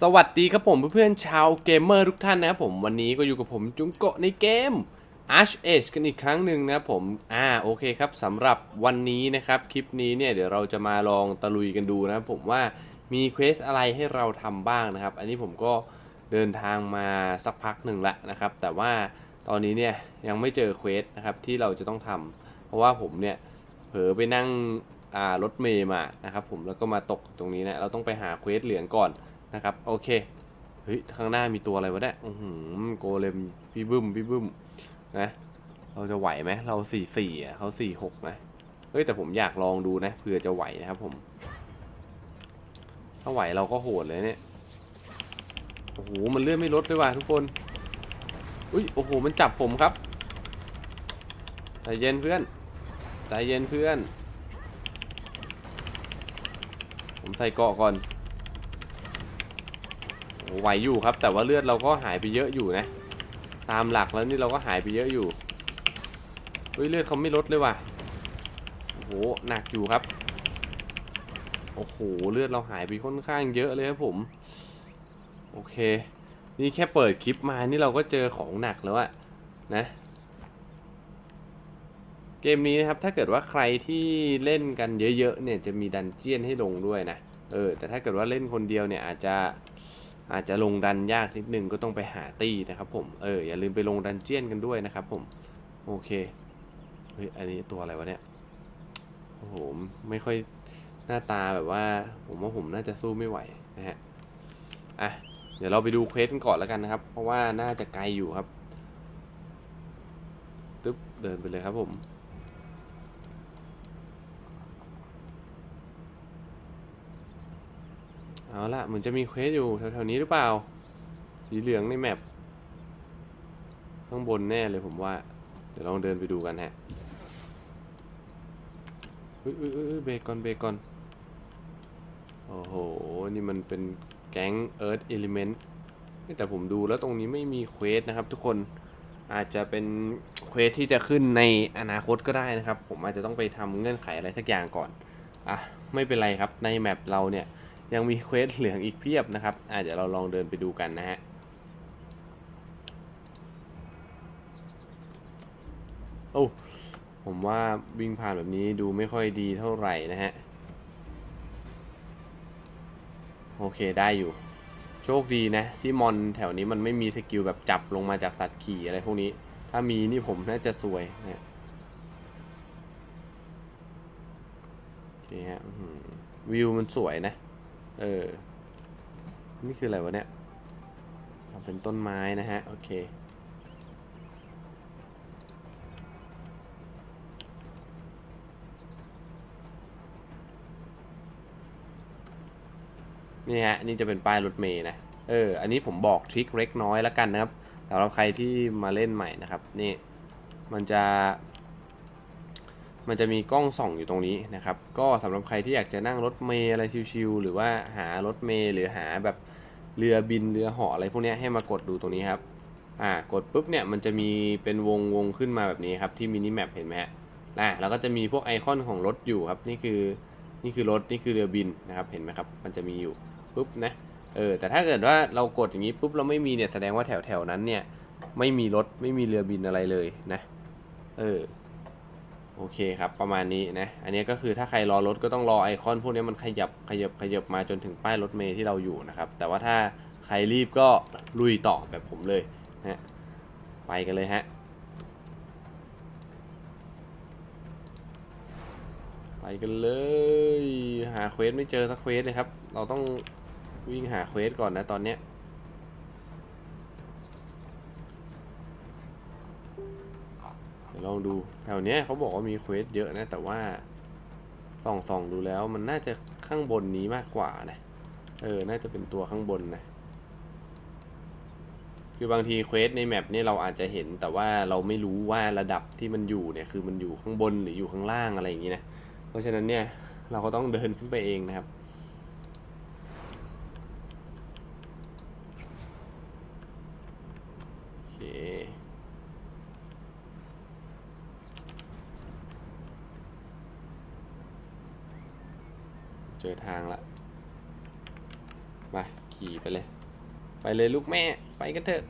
สวัสดีครับผมเพื่อนๆชาวเกมเมอร์ทุกท่านนะครับผมวันนี้ก็อยู่กับผมจุงโกะในเกม Arch Age กันอีกครั้งหนึ่งนะครับผมอ่าโอเคครับสำหรับวันนี้นะครับคลิปนี้เนี่ยเดี๋ยวเราจะมาลองตะลุยกันดูนะครับผมว่ามีเควสอะไรให้เราทำบ้างนะครับ อันนี้ผมก็เดินทางมาสักพักหนึ่งละนะครับ แต่ว่าตอนนี้เนี่ยยังไม่เจอเควสนะครับที่เราจะต้องทำเพราะว่าผมเนี่ยเผลอไปนั่งรถเมย์มานะครับผมแล้วก็มาตกตรงนี้นะเราต้องไปหาเควสเหลืองก่อน นะครับโอเคเฮ้ยข้างหน้ามีตัวอะไรวะเนี่ยอือหือโกเลมพี่บึ้มพี่บึ้มนะเราจะไหวไหมเราสี่สี่อะเขาสี่หกนะเฮ้ยแต่ผมอยากลองดูนะเผื่อจะไหวนะครับผม ถ้าไหวเราก็โหดเลยเนี่ยโอ้โหมันเลื่อนไม่ลดเลยว่ะทุกคนอุ้ยโอ้โหมันจับผมครับใจเย็นเพื่อนใจเย็นเพื่อน ผมใส่เกาะก่อน ไหวอยู่ครับ แต่ว่าเลือดเราก็หายไปเยอะอยู่นะ ตามหลักแล้วนี่เราก็หายไปเยอะอยู่เฮ้ยเลือดเขาไม่ลดเลยว่ะโอ้โหหนักอยู่ครับโอ้โหเลือดเราหายไปค่อนข้างเยอะเลยครับผม โอเค นี่แค่เปิดคลิปมานี่เราก็เจอของหนักแล้วอะนะ เกมนี้นะครับถ้าเกิดว่าใครที่เล่นกันเยอะๆเนี่ยจะมีดันเจียนให้ลงด้วยนะเออแต่ถ้าเกิดว่าเล่นคนเดียวเนี่ยอาจจะ อาจจะลงดันยากนิดนึงก็ต้องไปหาตี้นะครับผม เอออย่าลืมไปลงดันเจียนกันด้วยนะครับผม โอเค เฮ้ยอันนี้ตัวอะไรวะเนี่ย โอ้โห ไม่ค่อยหน้าตาแบบว่า ผมว่าผมน่าจะสู้ไม่ไหวนะฮะ อะ เดี๋ยวเราไปดูเควสกันก่อนแล้วกันนะครับ เพราะว่าน่าจะไกลอยู่ครับตึ๊บเดินไปเลยครับผม เอาละเหมือนจะมีเควสอยู่แถวๆนี้หรือเปล่า สีเหลืองในแมปข้างบนแน่เลยผมว่า เดี๋ยวลองเดินไปดูกันฮะเฮ้ยเฮ้ยเบรกก่อนเบรกก่อนโอ้โห นี่มันเป็นแก๊ง Earth Element แต่ผมดูแล้วตรงนี้ไม่มีเควสนะครับทุกคนอาจจะเป็นเควสที่จะขึ้นในอนาคตก็ได้นะครับ ผมอาจจะต้องไปทำเงื่อนไขอะไรสักอย่างก่อน อะ ไม่เป็นไรครับในแมปเราเนี่ย ยังมีเควสเหลืองอีกเพียบนะครับอะเดี๋ยวเราลองเดินไปดูกันนะฮะโอ้ผมว่าวิ่งผ่านแบบนี้ดูไม่ค่อยดีเท่าไหร่นะฮะ โอเคได้อยู่ โชคดีนะ ที่มอนแถวนี้มันไม่มีสกิลแบบจับลงมาจากสัตว์ขี่อะไรพวกนี้ ถ้ามีนี่ผมน่าจะซวยนะฮะโอเคฮะวิวมันสวยนะ เออ นี่คืออะไรวะเนี่ยเป็นต้นไม้นะฮะ โอเค นี่ฮะ นี่จะเป็นป้ายรถเมย์นะ เออ อันนี้ผมบอกทริคเล็กน้อยแล้วกันนะครับสำหรับใครที่มาเล่นใหม่นะครับ นี่ มันจะ มันจะมีกล้องส่องอยู่ตรงนี้นะครับ ก็สำหรับใครที่อยากจะนั่งรถเมล์อะไรชิวๆหรือว่าหารถเมล์หรือหาแบบเรือบินเรือเหาะอะไรพวกนี้ให้มากดดูตรงนี้ครับอ่ากดปุ๊บเนี่ยมันจะมีเป็นวงวงขึ้นมาแบบนี้ครับที่มินิแมปเห็นไหมฮะอ่าแล้วก็จะมีพวกไอคอนของรถอยู่ครับนี่คือนี่คือรถนี่คือเรือบินนะครับเห็นไหมครับมันจะมีอยู่ปุ๊บนะเออแต่ถ้าเกิดว่าเรากดอย่างนี้ปุ๊บเราไม่มีเนี่ยแสดงว่าแถวแถวนั้นเนี่ยไม่มีรถไม่มีเรือบินอะไรเลยนะเออ โอเคครับ ประมาณนี้นะ อันนี้ก็คือถ้าใครรอรถก็ต้องรอไอคอนพวกนี้มันขยับขยับขยับมาจนถึงป้ายรถเมล์ที่เราอยู่นะครับ แต่ว่าถ้าใครรีบก็ลุยต่อแบบผมเลยนะฮะไปกันเลยฮะ ไปกันเลย หาเควสไม่เจอสักเควสเลยครับ เราต้องวิ่งหาเควสก่อนนะตอนเนี้ย ดี๋ยวลองดูแถวเนี้ยเขาบอกว่ามีเควสเยอะนะ แต่ว่าส่องส่องดูแล้วมันน่าจะข้างบนนี้มากกว่านะเออ น่าจะเป็นตัวข้างบนนะคือบางทีเควสในแมปนี่เราอาจจะเห็น แต่ว่าเราไม่รู้ว่าระดับที่มันอยู่เนี่ยคือมันอยู่ข้างบนหรืออยู่ข้างล่างอะไรอย่างนี้นะเพราะฉะนั้นเนี่ยเราก็ต้องเดินขึ้นไปเองนะครับ โอเค เจอทางละ มา ขี่ไปเลย ไปเลยลูกแม่ ไปกันเถอะ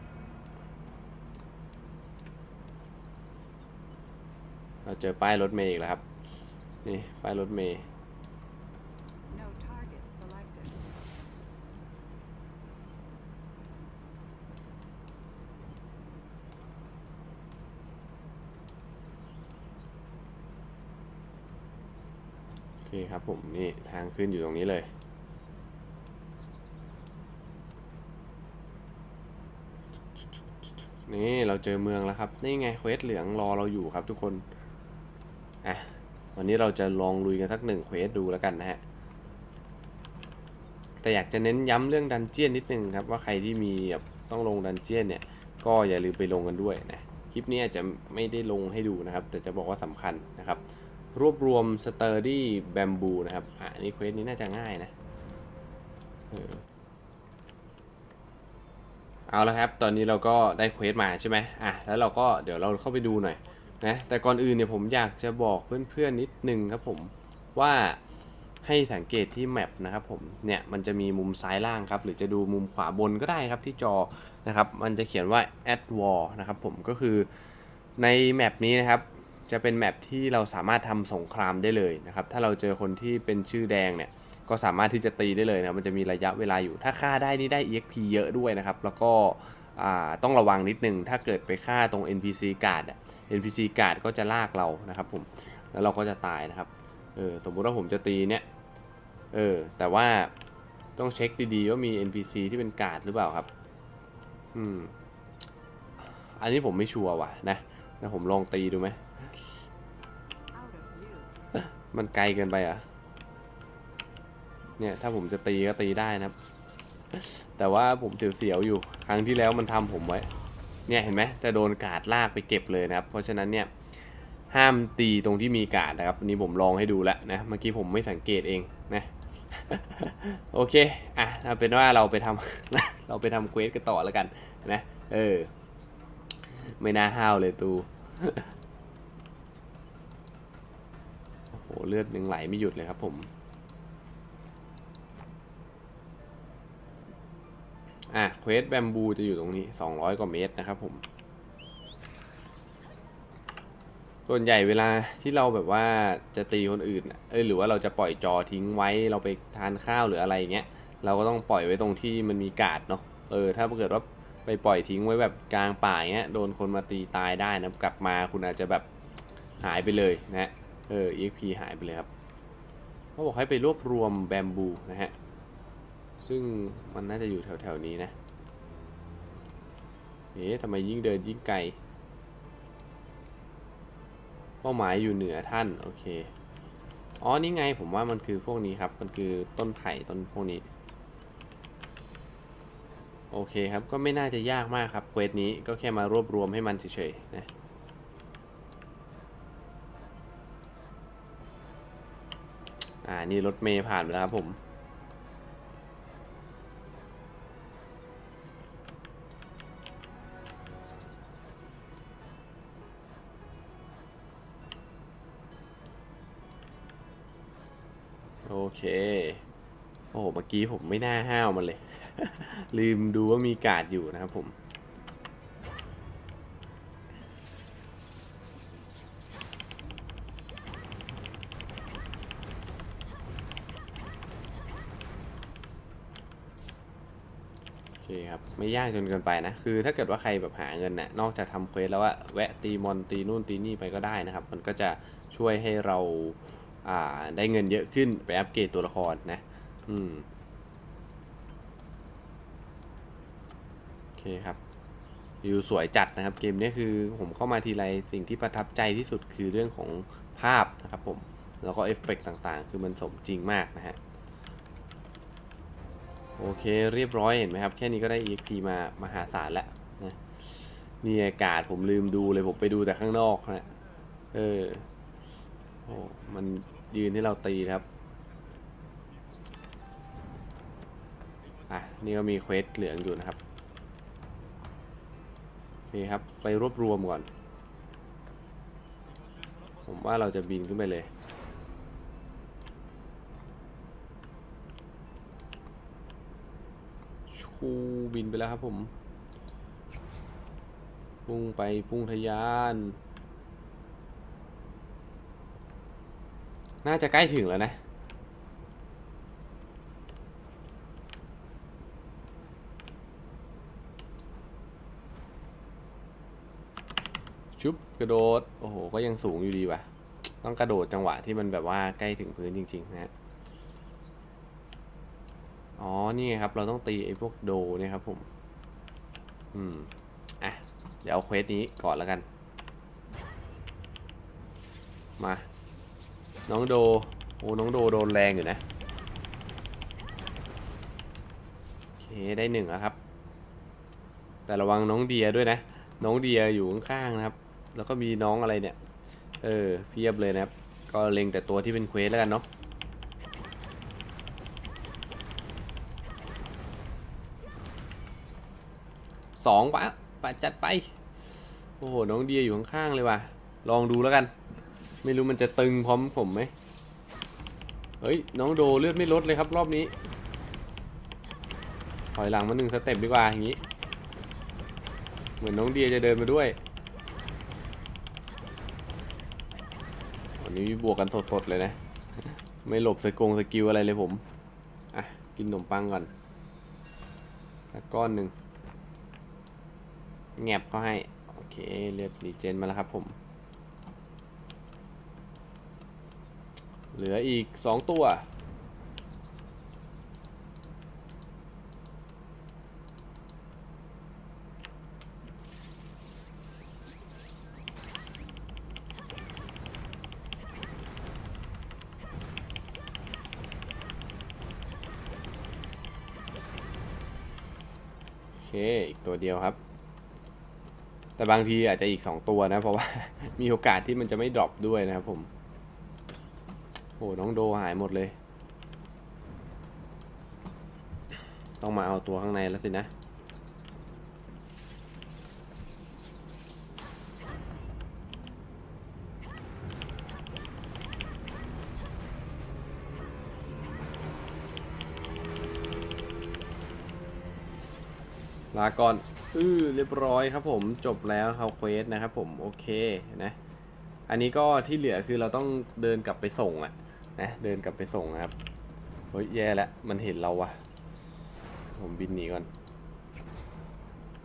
เราเจอป้ายรถเมย์อีกแล้วครับ นี่ ป้ายรถเมย์ โอเคครับผมนี่ทางขึ้นอยู่ตรงนี้เลย นี่เราเจอเมืองแล้วครับ นี่ไงเควสเหลืองรอเราอยู่ครับทุกคน อะ วันนี้เราจะลองลุยกันสักหนึ่งเควสดูแล้วกันนะฮะ แต่อยากจะเน้นย้ำเรื่องดันเจียนนิดนึงครับ ว่าใครที่มีแบบต้องลงดันเจียนเนี่ย ก็อย่าลืมไปลงกันด้วยนะ คลิปนี้อาจจะไม่ได้ลงให้ดูนะครับ แต่จะบอกว่าสำคัญนะครับ รวบรวมสเตอร์ดี้แบมบูนะครับ อะนนี้เควสนี้น่าจะง่ายนะเออเอาละครับ ตอนนี้เราก็ได้เควสมาใช่ไหมอะ แล้วเราก็เดี๋ยวเราเข้าไปดูหน่อยนะ แต่ก่อนอื่นเนี่ยผมอยากจะบอกเพื่อนๆนิดนึงครับผมว่าให้สังเกตที่แมปนะครับผม เนี่ยมันจะมีมุมซ้ายล่างครับ หรือจะดูมุมขวาบนก็ได้ครับที่จอนะครับ มันจะเขียนว่า add wall นะครับผมก็คือในแมปนี้นะครับ จะเป็นแมปที่เราสามารถทำสงครามได้เลยนะครับ ถ้าเราเจอคนที่เป็นชื่อแดงเนี่ย ก็สามารถที่จะตีได้เลยนะ มันจะมีระยะเวลาอยู่ ถ้าฆ่าได้นี่ได้ EXP เยอะด้วยนะครับ แล้วก็ต้องระวังนิดนึง ถ้าเกิดไปฆ่าตรง NPC การ์ด NPC การ์ดก็จะลากเรานะครับผม แล้วเราก็จะตายนะครับ เออ สมมุติว่าผมจะตีเนี่ย เออ แต่ว่าต้องเช็คดีๆว่ามี NPC ที่เป็นการ์ดหรือเปล่าครับ อืม อันนี้ผมไม่ชัวร์ว่ะนะแล้วผมลองตีดูไหม มันไกลเกินไปอะ เนี่ย ถ้าผมจะตีก็ตีได้นะครับ แต่ว่าผมเสียวๆอยู่ ครั้งที่แล้วมันทำผมไว้ เนี่ยเห็นไหมจะโดนกาดลากไปเก็บเลยนะครับ เพราะฉะนั้นเนี่ย ห้ามตีตรงที่มีกาดนะครับอันนี้ผมลองให้ดูแล้วนะ เมื่อกี้ผมไม่สังเกตเองนะ โอเค อะเอาเป็นว่าเราไปทำเราไปทำเควสกันต่อแล้วกันนะ เออ ไม่น่าห้าวเลยตู โอ้โหเลือดยังไหลไม่หยุดเลยครับผม อะเควสแบมบูจะอยู่ตรงนี้ 200 กว่าเมตรนะครับผม ส่วนใหญ่เวลาที่เราแบบว่าจะตีคนอื่นนะเออหรือว่าเราจะปล่อยจอทิ้งไว้เราไปทานข้าวหรืออะไรเงี้ย เราก็ต้องปล่อยไว้ตรงที่มันมีกาดเนาะ เออ ถ้าเกิดว่าไปปล่อยทิ้งไว้แบบกลางป่าเงี้ย โดนคนมาตีตายได้นะ กลับมาคุณอาจจะแบบหายไปเลยนะฮะ เออ EXP หายไปเลยครับเขาบอกให้ไปรวบรวมแบมบูนะฮะ ซึ่งมันน่าจะอยู่แถวๆนี้นะ เอ๊ะทำไมยิ่งเดินยิ่งไกล เป้าหมายอยู่เหนือท่าน โอเค อ๋อ นี่ไงผมว่ามันคือพวกนี้ครับ มันคือต้นไผ่ต้นพวกนี้ โอเคครับ ก็ไม่น่าจะยากมากครับเควสนี้ก็แค่มารวบรวมให้มันเฉยๆนะ นี่รถเมย์ผ่านไปแล้วครับผมโอเค โอ้โห เมื่อกี้ผมไม่น่าห้าวมันเลย ลืมดูว่ามีกาดอยู่นะครับผม โอเคครับ ไม่ยากจนเกินไปนะ คือถ้าเกิดว่าใครแบบหาเงินน่ะนอกจากทำเควสแล้วว่าแวะตีมอนตีนู่นตีนี่ไปก็ได้นะครับ มันก็จะช่วยให้เราอ่าได้เงินเยอะขึ้นไปอัปเกรดตัวละครนะ อืมโอเคครับวิวสวยจัดนะครับเกมนี้คือผมเข้ามาทีไรสิ่งที่ประทับใจที่สุดคือเรื่องของภาพนะครับผม แล้วก็เอฟเฟกต์ต่างๆ คือมันสมจริงมากนะฮะ โอเคเรียบร้อยเห็นไหมครับ แค่นี้ก็ได้ EXP มามหาศาลแล้วนะนี่อากาศผมลืมดูเลยผมไปดูแต่ข้างนอกนะเออโอ้มันยืนที่เราตีครับอะนี่ก็มีเควสเหลืองอยู่นะครับโอเคครับไปรวบรวมก่อน ผมว่าเราจะบินขึ้นไปเลย โชูบินไปแล้วครับผม พุ่งไปพุ่งทะยาน น่าจะใกล้ถึงแล้วนะชุบกระโดด โอ้โห ก็ยังสูงอยู่ดีว่ะ ต้องกระโดดจังหวะที่มันแบบว่าใกล้ถึงพื้นจริง ๆ นะฮะ อ๋อ นี่ไงครับ เราต้องตีไอ้พวกโดเนี่ยครับผม อืม อะ เดี๋ยวเอาเควสนี้ก่อนแล้วกัน มา น้องโด โอ้ น้องโดโดนแรงอยู่นะ โอเค ได้หนึ่งแล้วครับ แต่ระวังน้องเดียด้วยนะ น้องเดียอยู่ข้างๆนะครับ แล้วก็มีน้องอะไรเนี่ย เออ เพียบเลยนะครับ ก็เล็งแต่ตัวที่เป็นเควสแล้วกันเนาะ สองปะปะจัดไป โอ้โห น้องเดียอยู่ข้างๆเลยว่ะ ลองดูแล้วกัน ไม่รู้มันจะตึงพร้อมผมไหมเฮ้ย น้องโดเลือดไม่ลดเลยครับรอบนี้ ถอยหลังมาหนึ่งสเต็ปดีกว่าอย่างนี้ เหมือนน้องเดียจะเดินมาด้วยวันนี้บวกกันสดๆเลยนะ ไม่หลบสกงสกิลอะไรเลยผม อะ กินขนมปังก่อนก้อนหนึ่ง แงบเขาให้ โอเคเลือดรีเจนมาแล้วครับผม เหลืออีก 2 ตัว โอเค อีกตัวเดียวครับ แต่บางทีอาจจะอีก 2 ตัวนะ เพราะว่า มีโอกาสที่มันจะไม่ดรอปด้วยนะครับผม โอ้น้องโดหายหมดเลย ต้องมาเอาตัวข้างในแล้วสินะ ลาก่อนอือเรียบร้อยครับผมจบแล้วเขาเควสนะครับผมโอเคนะ อันนี้ก็ที่เหลือคือเราต้องเดินกลับไปส่งอะนะเดินกลับไปส่งครับเฮ้ยแย่แล้วมันเห็นเราวะผมบินหนีก่อน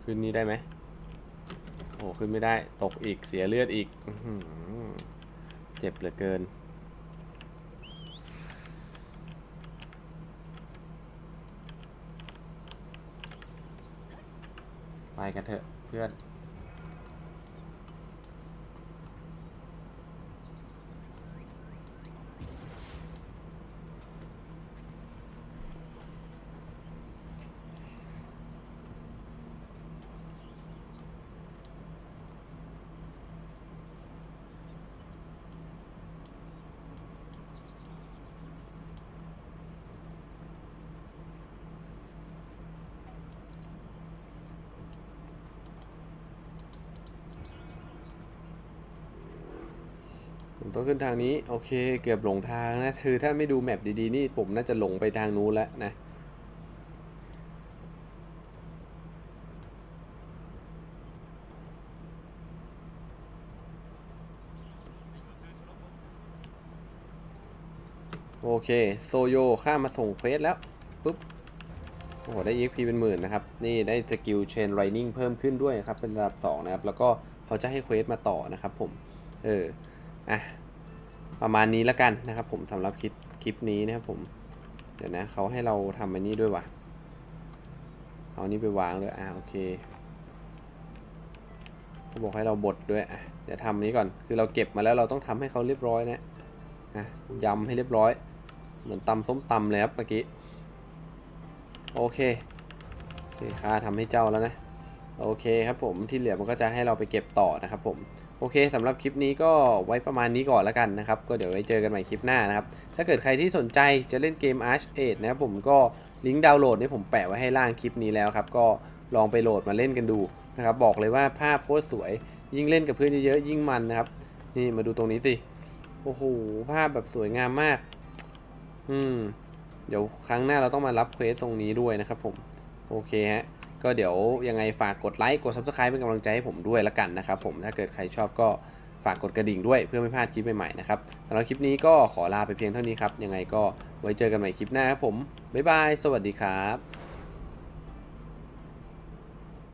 ขึ้นนี้ได้ไหมโอ้ขึ้นไม่ได้ตกอีกเสียเลือดอีกเจ็บเหลือเกิน กันเถอะเพื่อน ต้องขึ้นทางนี้โอเค เกือบหลงทางนะคือถ้าไม่ดูแมปดีๆนี่ผมน่าจะหลงไปทางนู้นแล้วนะโอเค โซโยข้ามมาส่งเควสแล้วปุ๊บโอ้โหได้ EXP เป็นหมื่นนะครับ นี่ได้สกิลเชนไรนิ่งเพิ่มขึ้นด้วยครับ เป็นระดับ 2 นะครับ แล้วก็เขาจะให้เควสมาต่อนะครับผม เออ อะ ประมาณนี้แล้วกันนะครับ ผมสำหรับคลิปคลิปนี้นะครับผม เดี๋ยวนะเขาให้เราทำอันนี้ด้วยวะเอาอันนี้ไปวางด้วยอะโอเคเขาบอกให้เราบดด้วยอะเดี๋ยวทำอันนี้ก่อนคือเราเก็บมาแล้วเราต้องทำให้เขาเรียบร้อยนะอะยำให้เรียบร้อย เหมือนตำส้มตำเลยครับเมื่อกี้โอเคโอเคค่าทำให้เจ้าแล้วนะโอเคครับผมที่เหลือมันก็จะให้เราไปเก็บต่อนะครับผม โอเคสำหรับคลิปนี้ก็ไว้ประมาณนี้ก่อนแล้วกันนะครับ ก็เดี๋ยวไว้เจอกันใหม่คลิปหน้านะครับ ถ้าเกิดใครที่สนใจจะเล่นเกม Arch Age นะครับผมก็ลิงก์ดาวน์โหลดนี่ผมแปะไว้ให้ล่างคลิปนี้แล้วครับ ก็ลองไปโหลดมาเล่นกันดูนะครับ บอกเลยว่าภาพโคตรสวย ยิ่งเล่นกับเพื่อนเยอะๆยิ่งมันนะครับ นี่มาดูตรงนี้สิ โอ้โห ภาพแบบสวยงามมาก อืม เดี๋ยวครั้งหน้าเราต้องมารับเควสตรงนี้ด้วยนะครับผม โอเคฮะ ก็เดี๋ยวยังไงฝากกดไลค์กด Subscribe เป็นกำลังใจให้ผมด้วยละกันนะครับผมถ้าเกิดใครชอบก็ฝากกดกระดิ่งด้วยเพื่อไม่พลาดคลิปใหม่ๆนะครับสำหรับคลิปนี้ก็ขอลาไปเพียงเท่านี้ครับ ยังไงก็ไว้เจอกันใหม่คลิปหน้าครับผม บ๊ายบาย สวัสดีครับ